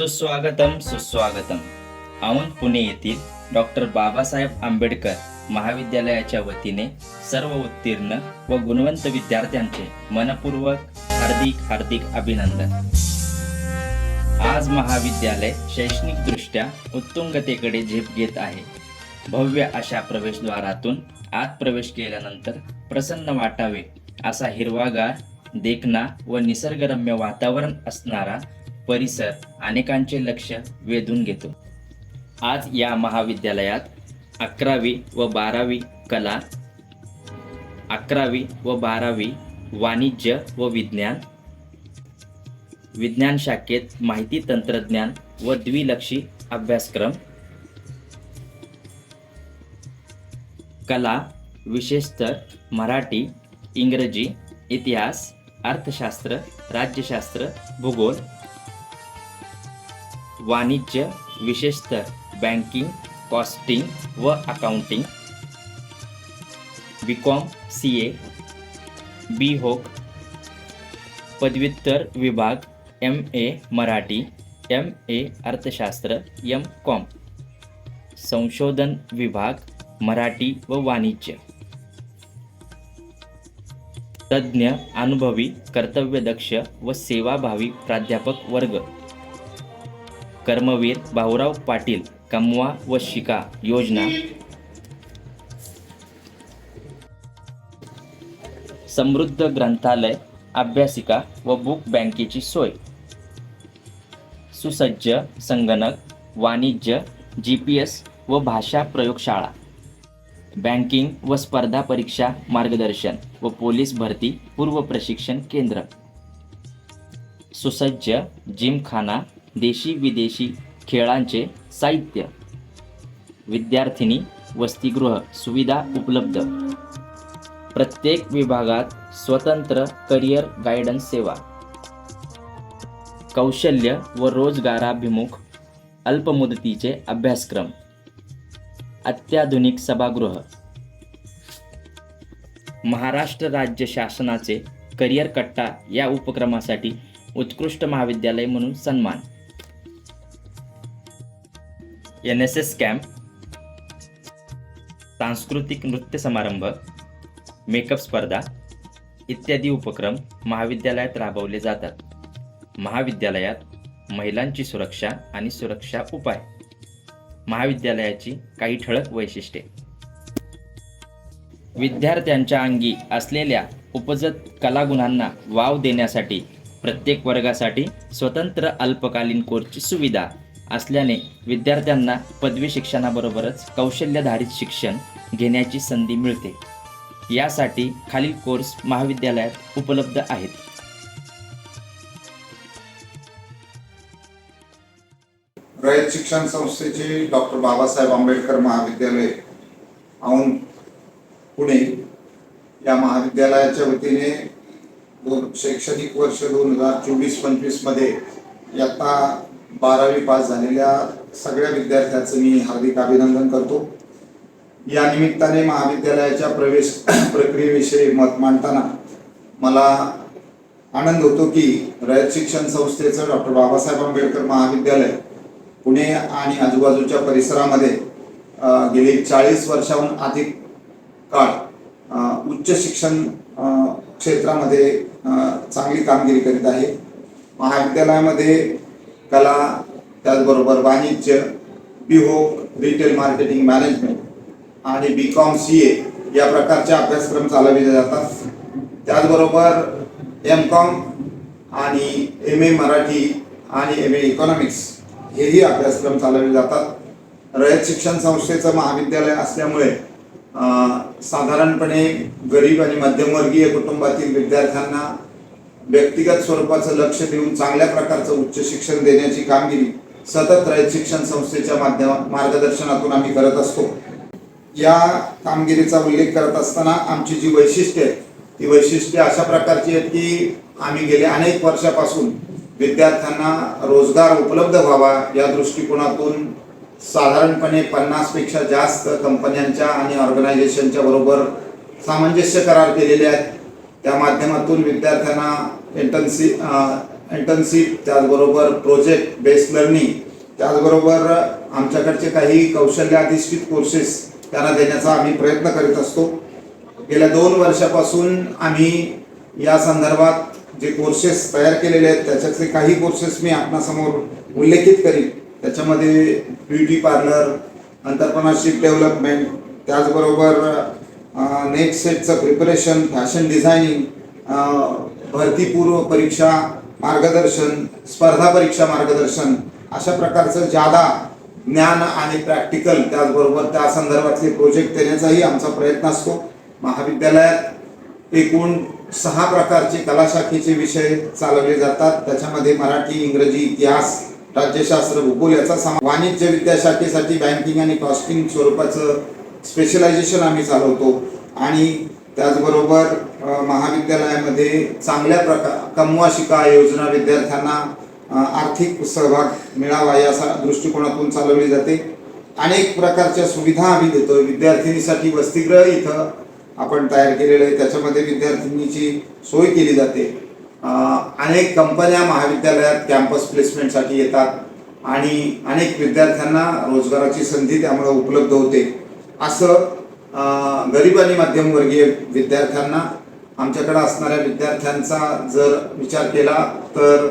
सुस्वागतम सुस्वागतम. औंध पुणे येथील डॉक्टर बाबासाहेब आंबेडकर महाविद्यालयाच्या वतीने सर्व उत्तीर्ण व गुणवंत विद्यार्थ्यांचे मनपूर्वक हार्दिक हार्दिक अभिनंदन. आज महाविद्यालय शैक्षणिकदृष्ट्या उत्तुंगतेकडे झेप घेत आहे. भव्य अशा प्रवेशद्वारातून आत प्रवेश केल्यानंतर प्रसन्न वाटावे असा हिरवागार देखणा व निसर्गरम्य वातावरण असणारा परिसर अनेकांचे लक्ष वेधून घेतो. आज या महाविद्यालयात अकरावी व बारावी कला अकरावी व बारावी वाणिज्य व विज्ञान विज्ञान शाखेत माहिती तंत्रज्ञान व द्विलक्षी अभ्यासक्रम कला विशेषतर मराठी इंग्रजी इतिहास अर्थशास्त्र राज्यशास्त्र भूगोल वाणिज्य विशेषतर बँकिंग कॉस्टिंग व accounting B com C A B होक पदव्युत्तर विभाग M A Marathi M A अर्थशास्त्र एम कॉम संशोधन विभाग मराठी व वाणिज्य. तज्ज्ञ अनुभवी कर्तव्यदक्ष व सेवाभावी प्राध्यापक वर्ग. कर्मवीर भाऊराव पाटील कमवा व शिका योजना. समृद्ध ग्रंथालय अभ्यासिका व बुक बँकेची सोय. सुसज्ज संगणक वाणिज्य जी पी एस व भाषा प्रयोगशाळा. बँकिंग व स्पर्धा परीक्षा मार्गदर्शन व पोलीस भरती पूर्व प्रशिक्षण केंद्र. सुसज्ज जिमखाना देशी विदेशी खेळांचे साहित्य. विद्यार्थिनी वसतिगृह सुविधा उपलब्ध. प्रत्येक विभागात स्वतंत्र करिअर गायडन्स सेवा. कौशल्य व रोजगाराभिमुख अल्पमुदतीचे अभ्यासक्रम. अत्याधुनिक सभागृह. महाराष्ट्र राज्य शासनाचे करिअर कट्टा या उपक्रमासाठी उत्कृष्ट महाविद्यालय म्हणून सन्मान. एन एस एस कॅम्प सांस्कृतिक नृत्य समारंभ मेकअप स्पर्धा इत्यादी उपक्रम महाविद्यालयात राबवले जातात. महाविद्यालयात महिलांची सुरक्षा आणि सुरक्षा उपाय. महाविद्यालयाची काही ठळक वैशिष्ट्ये. विद्यार्थ्यांच्या अंगी असलेल्या उपजत कलागुणांना वाव देण्यासाठी प्रत्येक वर्गासाठी स्वतंत्र अल्पकालीन कोर्सची सुविधा असल्याने विद्यार्थ्यांना पदवी शिक्षणाबरोबरच कौशल्यधारित शिक्षण घेण्याची संधी मिळते. यासाठी खालील कोर्स महाविद्यालयात उपलब्ध आहेत. रयत शिक्षण संस्थेचे डॉक्टर बाबासाहेब आंबेडकर महाविद्यालय औंध पुणे. या महाविद्यालयाच्या वतीने दोन शैक्षणिक वर्ष दोन हजार चोवीस पंचवीसमध्ये इयत्ता बारावी पास झालेल्या सगळ्या विद्यार्थ्यांचं मी हार्दिक अभिनंदन करतो. या निमित्ताने महाविद्यालयाच्या प्रवेश प्रक्रियेविषयी मत मांडताना मला आनंद होतो की रयत शिक्षण संस्थेचं डॉक्टर बाबासाहेब आंबेडकर महाविद्यालय पुणे आणि आजूबाजूच्या परिसरामध्ये गेली चाळीस वर्षाहून अधिक काळ उच्च शिक्षण क्षेत्रामध्ये चांगली कामगिरी करीत आहे. महाविद्यालयामध्ये कला त्याचबरोबर वाणिज्य बिहो रिटेल मार्केटिंग मॅनेजमेंट आणि बी कॉम सी ए या प्रकारचे अभ्यासक्रम चालविले जातात. त्याचबरोबर एम कॉम आणि एम ए मराठी आणि एम ए इकॉनॉमिक्स हेही अभ्यासक्रम चालवले जातात. रयत शिक्षण संस्थेचं महाविद्यालय असल्यामुळे साधारणपणे गरीब आणि मध्यमवर्गीय कुटुंबातील विद्यार्थ्यांना व्यक्तिगत स्वरूपाचं लक्ष देऊन चांगल्या प्रकारचं उच्च शिक्षण देण्याची कामगिरी सतत रयत शिक्षण संस्थेच्या माध्यम मार्गदर्शनातून आम्ही करत असतो. या कामगिरीचा उल्लेख करत असताना आमची जी वैशिष्ट्ये आहेत ती वैशिष्ट्ये अशा प्रकारची आहेत की आम्ही गेल्या अनेक वर्षापासून विद्यार्थ्यांना रोजगार उपलब्ध व्हावा या दृष्टिकोनातून साधारणपणे पन्नासपेक्षा जास्त कंपन्यांच्या आणि ऑर्गनायझेशनच्या बरोबर सामंजस्य करार केलेले आहेत. त्या माध्यमातून विद्यार्थ्यांना इंटर्नशिप इंटर्नशिप त्याचबरोबर प्रोजेक्ट बेस्ड लर्निंग त्याचबरोबर आमच्याकडचे काही कौशल्य अधिष्ठित कोर्सेस त्यांना देण्याचा आम्ही प्रयत्न करीत असतो. गेल्या दोन वर्षापासून आम्ही या संदर्भात जे कोर्सेस तयार केलेले आहेत त्याच्यातले काही कोर्सेस मी आपणासमोर उल्लेखित करीन. त्याच्यामध्ये ब्युटी पार्लर अंतरप्रनरशिप डेव्हलपमेंट त्याचबरोबर नेक्स्ट सेटचं प्रिपरेशन फॅशन डिझायनिंग भरतीपूर्व परीक्षा मार्गदर्शन स्पर्धा परीक्षा मार्गदर्शन अशा प्रकारचं जादा ज्ञान आणि प्रॅक्टिकल त्याचबरोबर त्या संदर्भातले प्रोजेक्ट देण्याचाही आमचा प्रयत्न असतो. महाविद्यालयात एकूण सहा प्रकारचे कलाशाखेचे विषय चालवले जातात. त्याच्यामध्ये मराठी इंग्रजी इतिहास राज्यशास्त्र भूगोल याचा समा वाणिज्य विद्याशाखेसाठी बँकिंग आणि कॉस्टिंग स्वरूपाचं स्पेशलायझेशन आम्ही चालवतो. आणि त्याचबरोबर महाविद्यालयामध्ये चांगल्या प्रकार कमवा शिका योजना विद्यार्थ्यांना आर्थिक सहभाग मिळावा या दृष्टिकोनातून चालवली जाते. अनेक प्रकारच्या सुविधा आम्ही देतो विद्यार्थिनीसाठी वसतिगृह इथं आपण तयार केलेलं आहे. त्याच्यामध्ये विद्यार्थिनीची सोय केली जाते. अनेक कंपन्या महाविद्यालयात कॅम्पस प्लेसमेंटसाठी येतात आणि अनेक विद्यार्थ्यांना रोजगाराची संधी त्यामुळे उपलब्ध होते. असं गरीब आणि मध्यमवर्गीय विद्यार्थ्यांना आमच्याकडे असणाऱ्या विद्यार्थ्यांचा जर विचार केला तर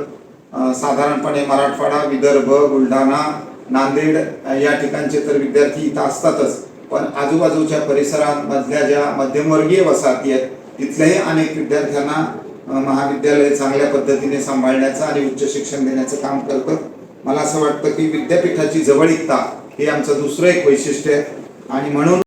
साधारणपणे मराठवाडा विदर्भ बुलढाणा नांदेड या ठिकाणचे तर विद्यार्थी इथं असतातच. पण आजूबाजूच्या परिसरांमधल्या ज्या मध्यमवर्गीय वसाहती आहेत तिथल्याही अनेक विद्यार्थ्यांना महाविद्यालय चांगल्या पद्धतीने सांभाळण्याचं आणि उच्च शिक्षण देण्याचं काम करतं मला असं वाटतं की विद्यापीठाची जवळिकता हे आमचं दुसरं एक वैशिष्ट्य आहे. आणि म्हणून